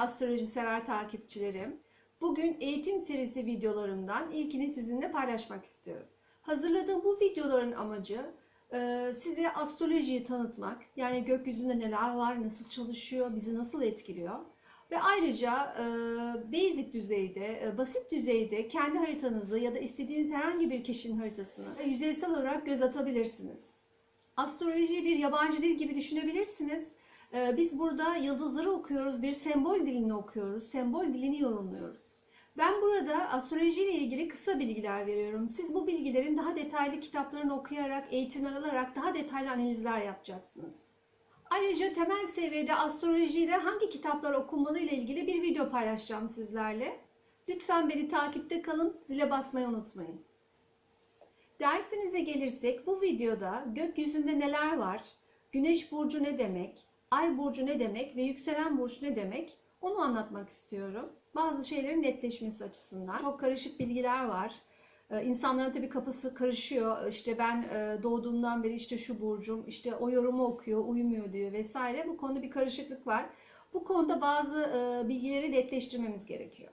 astroloji sever takipçilerim. Bugün eğitim serisi videolarımdan ilkini sizinle paylaşmak istiyorum. Hazırladığım bu videoların amacı e, size astrolojiyi tanıtmak. Yani gökyüzünde neler var, nasıl çalışıyor, bizi nasıl etkiliyor. Ve ayrıca e, basic düzeyde, e, basit düzeyde kendi haritanızı ya da istediğiniz herhangi bir kişinin haritasını yüzeysel olarak göz atabilirsiniz. Astrolojiyi bir yabancı dil gibi düşünebilirsiniz. Ee, Biz burada yıldızları okuyoruz, bir sembol dilini okuyoruz, sembol dilini yorumluyoruz. Ben burada astroloji ile ilgili kısa bilgiler veriyorum. Siz bu bilgilerin daha detaylı kitaplarını okuyarak, eğitimler alarak daha detaylı analizler yapacaksınız. Ayrıca temel seviyede astrolojide hangi kitaplar okunmalı ile ilgili bir video paylaşacağım sizlerle. Lütfen beni takipte kalın, zile basmayı unutmayın. Dersinize gelirsek bu videoda gökyüzünde neler var, güneş burcu ne demek, ay burcu ne demek ve yükselen burcu ne demek onu anlatmak istiyorum. Bazı şeylerin netleşmesi açısından. Çok karışık bilgiler var. Ee, İnsanların tabii kafası karışıyor. İşte ben e, doğduğumdan beri işte şu burcum, işte o yorumu okuyor, uymuyor diyor vesaire. Bu konuda bir karışıklık var. Bu konuda bazı e, bilgileri netleştirmemiz gerekiyor.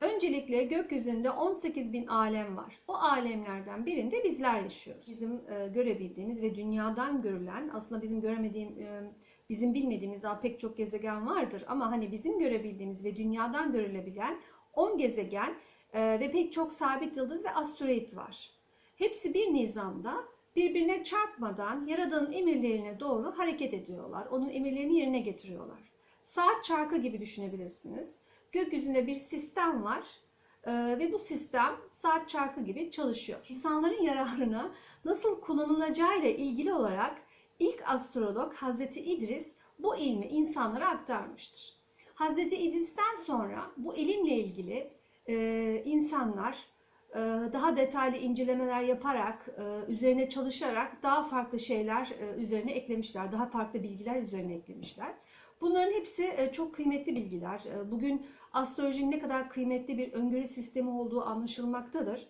Öncelikle gökyüzünde 18 bin alem var. O alemlerden birinde bizler yaşıyoruz. Bizim e, görebildiğimiz ve dünyadan görülen, aslında bizim göremediğim, e, bizim bilmediğimiz daha pek çok gezegen vardır. Ama hani bizim görebildiğimiz ve dünyadan görülebilen 10 gezegen e, ve pek çok sabit yıldız ve asteroid var. Hepsi bir nizamda birbirine çarpmadan Yaradan'ın emirlerine doğru hareket ediyorlar. Onun emirlerini yerine getiriyorlar. Saat çarkı gibi düşünebilirsiniz gökyüzünde bir sistem var ee, ve bu sistem saat çarkı gibi çalışıyor. İnsanların yararına nasıl kullanılacağıyla ilgili olarak ilk astrolog Hazreti İdris bu ilmi insanlara aktarmıştır. Hazreti İdris'ten sonra bu ilimle ilgili e, insanlar e, daha detaylı incelemeler yaparak, e, üzerine çalışarak daha farklı şeyler e, üzerine eklemişler, daha farklı bilgiler üzerine eklemişler. Bunların hepsi e, çok kıymetli bilgiler. E, Bugün astrolojinin ne kadar kıymetli bir öngörü sistemi olduğu anlaşılmaktadır.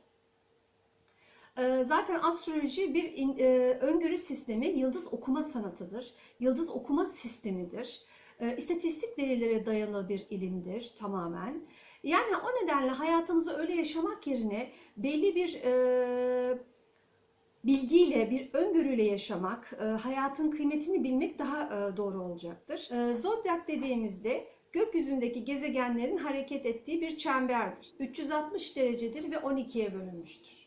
E, Zaten astroloji bir e, öngörü sistemi, yıldız okuma sanatıdır. Yıldız okuma sistemidir. E, İstatistik verilere dayalı bir ilimdir tamamen. Yani o nedenle hayatımızı öyle yaşamak yerine belli bir e, bilgiyle, bir öngörüyle yaşamak, e, hayatın kıymetini bilmek daha e, doğru olacaktır. E, Zodyak dediğimizde gökyüzündeki gezegenlerin hareket ettiği bir çemberdir. 360 derecedir ve 12'ye bölünmüştür.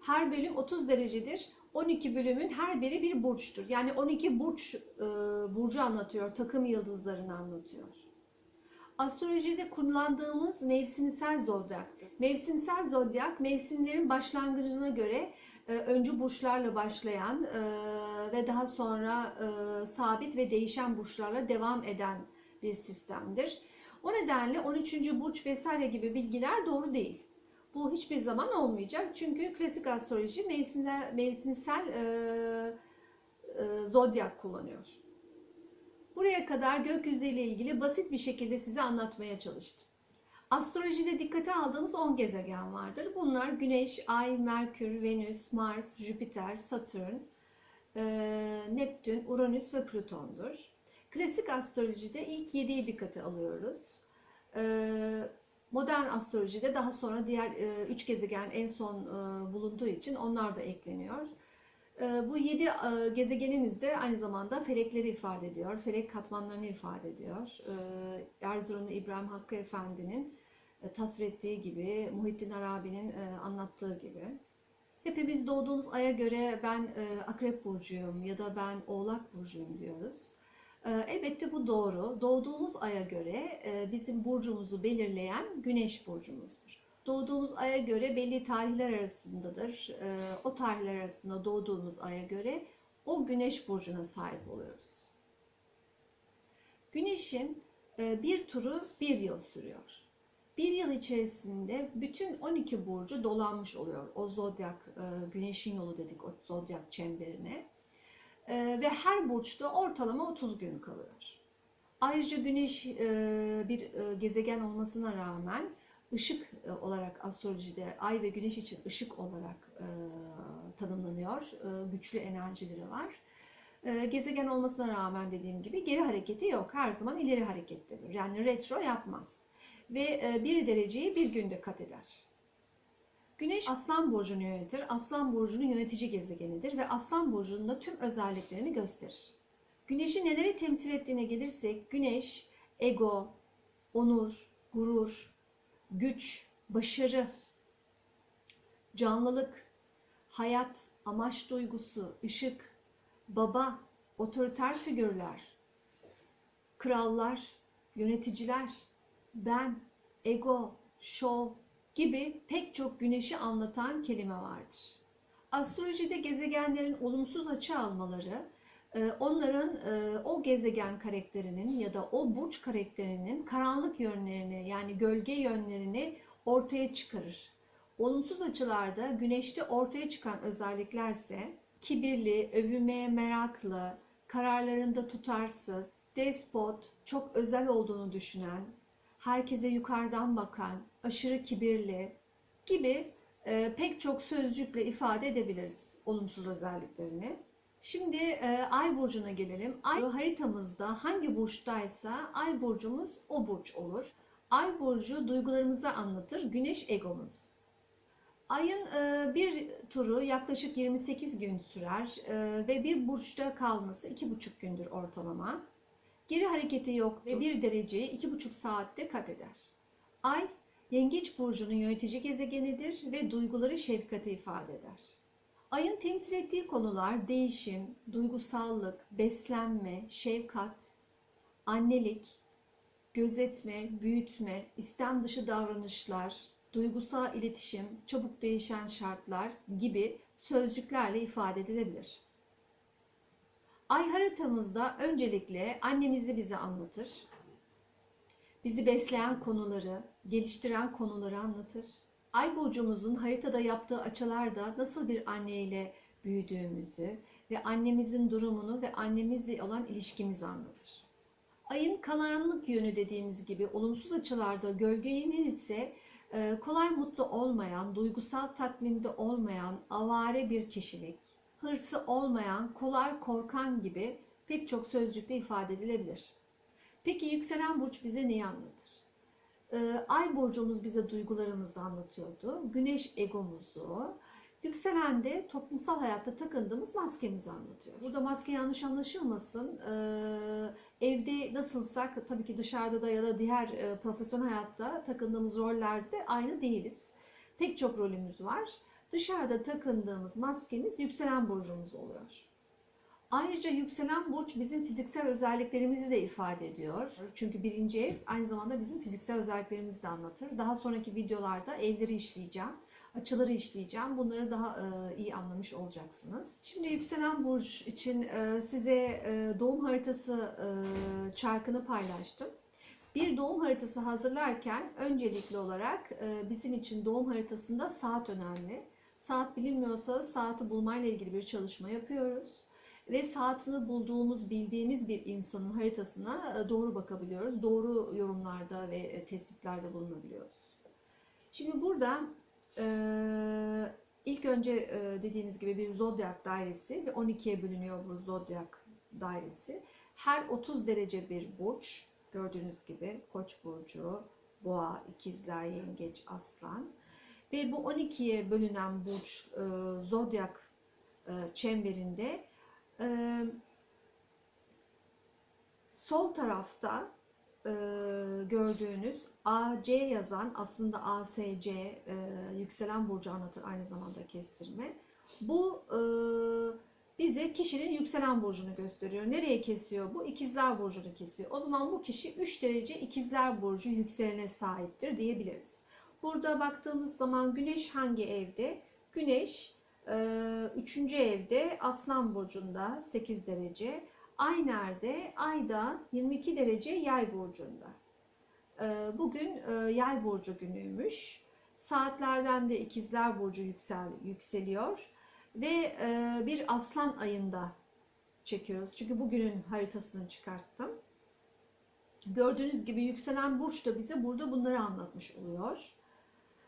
Her bölüm 30 derecedir. 12 bölümün her biri bir burçtur. Yani 12 burç e, burcu anlatıyor, takım yıldızlarını anlatıyor. Astrolojide kullandığımız mevsimsel zodyaktır. Mevsimsel zodyak mevsimlerin başlangıcına göre e, öncü burçlarla başlayan e, ve daha sonra e, sabit ve değişen burçlarla devam eden bir sistemdir. O nedenle 13. burç vesaire gibi bilgiler doğru değil. Bu hiçbir zaman olmayacak. Çünkü klasik astroloji mevsimsel, mevsimsel e, e, zodyak kullanıyor. Buraya kadar gökyüzü ile ilgili basit bir şekilde size anlatmaya çalıştım. Astrolojide dikkate aldığımız 10 gezegen vardır. Bunlar Güneş, Ay, Merkür, Venüs, Mars, Jüpiter, Satürn, e, Neptün, Uranüs ve Plüton'dur. Klasik astrolojide ilk 7'yi dikkate alıyoruz. E, Modern astrolojide daha sonra diğer 3 gezegen en son e, bulunduğu için onlar da ekleniyor. E, Bu 7 gezegenimiz de aynı zamanda felekleri ifade ediyor. Felek katmanlarını ifade ediyor. E, Erzurumlu İbrahim Hakkı Efendi'nin e, tasvir ettiği gibi, Muhittin Arabi'nin e, anlattığı gibi. Hepimiz doğduğumuz aya göre ben e, Akrep Burcu'yum ya da ben Oğlak Burcu'yum diyoruz. E, Elbette bu doğru. Doğduğumuz aya göre e, bizim burcumuzu belirleyen Güneş burcumuzdur. Doğduğumuz aya göre belli tarihler arasındadır. E, O tarihler arasında doğduğumuz aya göre o Güneş burcuna sahip oluyoruz. Güneşin e, bir turu bir yıl sürüyor. Bir yıl içerisinde bütün 12 burcu dolanmış oluyor. O zodyak, e, güneşin yolu dedik o zodyak çemberine. E, Ve her burçta ortalama 30 gün kalıyor. Ayrıca güneş e, bir e, gezegen olmasına rağmen ışık e, olarak astrolojide ay ve güneş için ışık olarak tanımlanıyor. Güçlü enerjileri var. gezegen olmasına rağmen dediğim gibi geri hareketi yok. Her zaman ileri harekettedir. Yani retro yapmaz. Ve bir dereceyi bir günde kat eder. Güneş Aslan burcunu yönetir. Aslan burcunun yönetici gezegenidir ve Aslan burcunun da tüm özelliklerini gösterir. Güneşi neleri temsil ettiğine gelirsek Güneş ego, onur, gurur, güç, başarı, canlılık, hayat, amaç duygusu, ışık, baba, otoriter figürler, krallar, yöneticiler, ben, ego, şov gibi pek çok güneşi anlatan kelime vardır. Astrolojide gezegenlerin olumsuz açı almaları, e, onların e, o gezegen karakterinin ya da o burç karakterinin karanlık yönlerini yani gölge yönlerini ortaya çıkarır. Olumsuz açılarda güneşte ortaya çıkan özelliklerse kibirli, övülmeye meraklı, kararlarında tutarsız, despot, çok özel olduğunu düşünen, herkese yukarıdan bakan, aşırı kibirli gibi e, pek çok sözcükle ifade edebiliriz olumsuz özelliklerini. Şimdi e, ay burcuna gelelim. Ay haritamızda hangi burçtaysa ay burcumuz o burç olur. Ay burcu duygularımızı anlatır. Güneş egomuz. Ayın e, bir turu yaklaşık 28 gün sürer e, ve bir burçta kalması 2,5 gündür ortalama. Geri hareketi yok ve bir dereceyi 2,5 saatte kat eder. Ay, Yengeç burcunun yönetici gezegenidir ve duyguları şefkati ifade eder. Ayın temsil ettiği konular değişim, duygusallık, beslenme, şefkat, annelik, gözetme, büyütme, istem dışı davranışlar, duygusal iletişim, çabuk değişen şartlar gibi sözcüklerle ifade edilebilir. Ay haritamızda öncelikle annemizi bize anlatır. Bizi besleyen konuları, geliştiren konuları anlatır. Ay burcumuzun haritada yaptığı açılarda nasıl bir anneyle büyüdüğümüzü ve annemizin durumunu ve annemizle olan ilişkimizi anlatır. Ayın karanlık yönü dediğimiz gibi olumsuz açılarda gölge ise e, kolay mutlu olmayan, duygusal tatminde olmayan, avare bir kişilik, hırsı olmayan, kolay korkan gibi pek çok sözcükle ifade edilebilir. Peki yükselen burç bize neyi anlatır? Ee, Ay burcumuz bize duygularımızı anlatıyordu. Güneş egomuzu. Yükselen de toplumsal hayatta takındığımız maskemizi anlatıyor. Burada maske yanlış anlaşılmasın. Ee, evde nasılsak tabii ki dışarıda da ya da diğer e, profesyonel hayatta takındığımız rollerde de aynı değiliz. Pek çok rolümüz var. Dışarıda takındığımız maskemiz yükselen burcumuz oluyor. Ayrıca yükselen burç bizim fiziksel özelliklerimizi de ifade ediyor. Çünkü birinci ev aynı zamanda bizim fiziksel özelliklerimizi de anlatır. Daha sonraki videolarda evleri işleyeceğim, açıları işleyeceğim. Bunları daha e, iyi anlamış olacaksınız. Şimdi yükselen burç için e, size e, doğum haritası çarkını paylaştım. Bir doğum haritası hazırlarken öncelikli olarak bizim için doğum haritasında saat önemli. Saat bilinmiyorsa saati bulmayla ilgili bir çalışma yapıyoruz ve saatini bulduğumuz, bildiğimiz bir insanın haritasına e, doğru bakabiliyoruz. Doğru yorumlarda ve e, tespitlerde bulunabiliyoruz. Şimdi burada e, ilk önce dediğimiz gibi bir zodyak dairesi ve 12'ye bölünüyor bu zodyak dairesi. Her 30 derece bir burç gördüğünüz gibi Koç burcu, Boğa, İkizler, Yengeç, Aslan ve bu 12'ye bölünen burç zodyak çemberinde ee, sol tarafta e, gördüğünüz AC yazan aslında ASC e, yükselen burcu anlatır aynı zamanda kestirme. Bu e, bize kişinin yükselen burcunu gösteriyor. Nereye kesiyor bu? İkizler burcunu kesiyor. O zaman bu kişi 3 derece ikizler burcu yükselene sahiptir diyebiliriz. Burada baktığımız zaman güneş hangi evde? Güneş üçüncü evde Aslan Burcu'nda 8 derece. Ay nerede? Ayda 22 derece Yay Burcu'nda. Ee, bugün e, Yay Burcu günüymüş. Saatlerden de İkizler Burcu yüksel, yükseliyor. Ve e, bir Aslan ayında çekiyoruz. Çünkü bugünün haritasını çıkarttım. Gördüğünüz gibi yükselen burç da bize burada bunları anlatmış oluyor.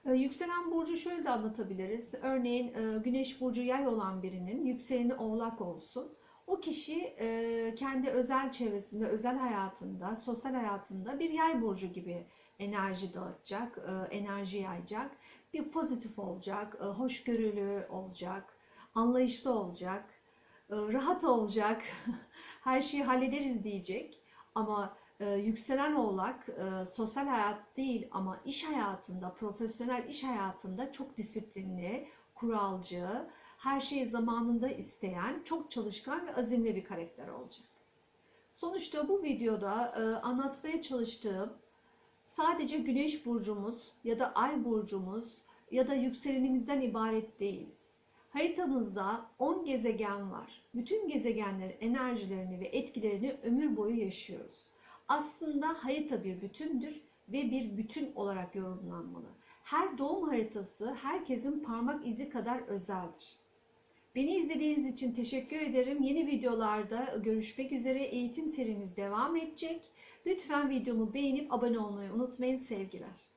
Ee, yükselen burcu şöyle de anlatabiliriz. Örneğin e, güneş burcu yay olan birinin yükseleni oğlak olsun. O kişi e, kendi özel çevresinde, özel hayatında, sosyal hayatında bir yay burcu gibi enerji dağıtacak, e, enerji yayacak. Bir pozitif olacak, hoşgörülü olacak, anlayışlı olacak, rahat olacak, her şeyi hallederiz diyecek. Ama e, yükselen oğlak e, sosyal hayat değil ama iş hayatında, profesyonel iş hayatında çok disiplinli, kuralcı, her şeyi zamanında isteyen, çok çalışkan ve azimli bir karakter olacak. Sonuçta bu videoda e, anlatmaya çalıştığım sadece güneş burcumuz ya da ay burcumuz ya da yükselenimizden ibaret değiliz. Haritamızda 10 gezegen var. Bütün gezegenlerin enerjilerini ve etkilerini ömür boyu yaşıyoruz. Aslında harita bir bütündür ve bir bütün olarak yorumlanmalı. Her doğum haritası herkesin parmak izi kadar özeldir. Beni izlediğiniz için teşekkür ederim. Yeni videolarda görüşmek üzere. Eğitim serimiz devam edecek. Lütfen videomu beğenip abone olmayı unutmayın. Sevgiler.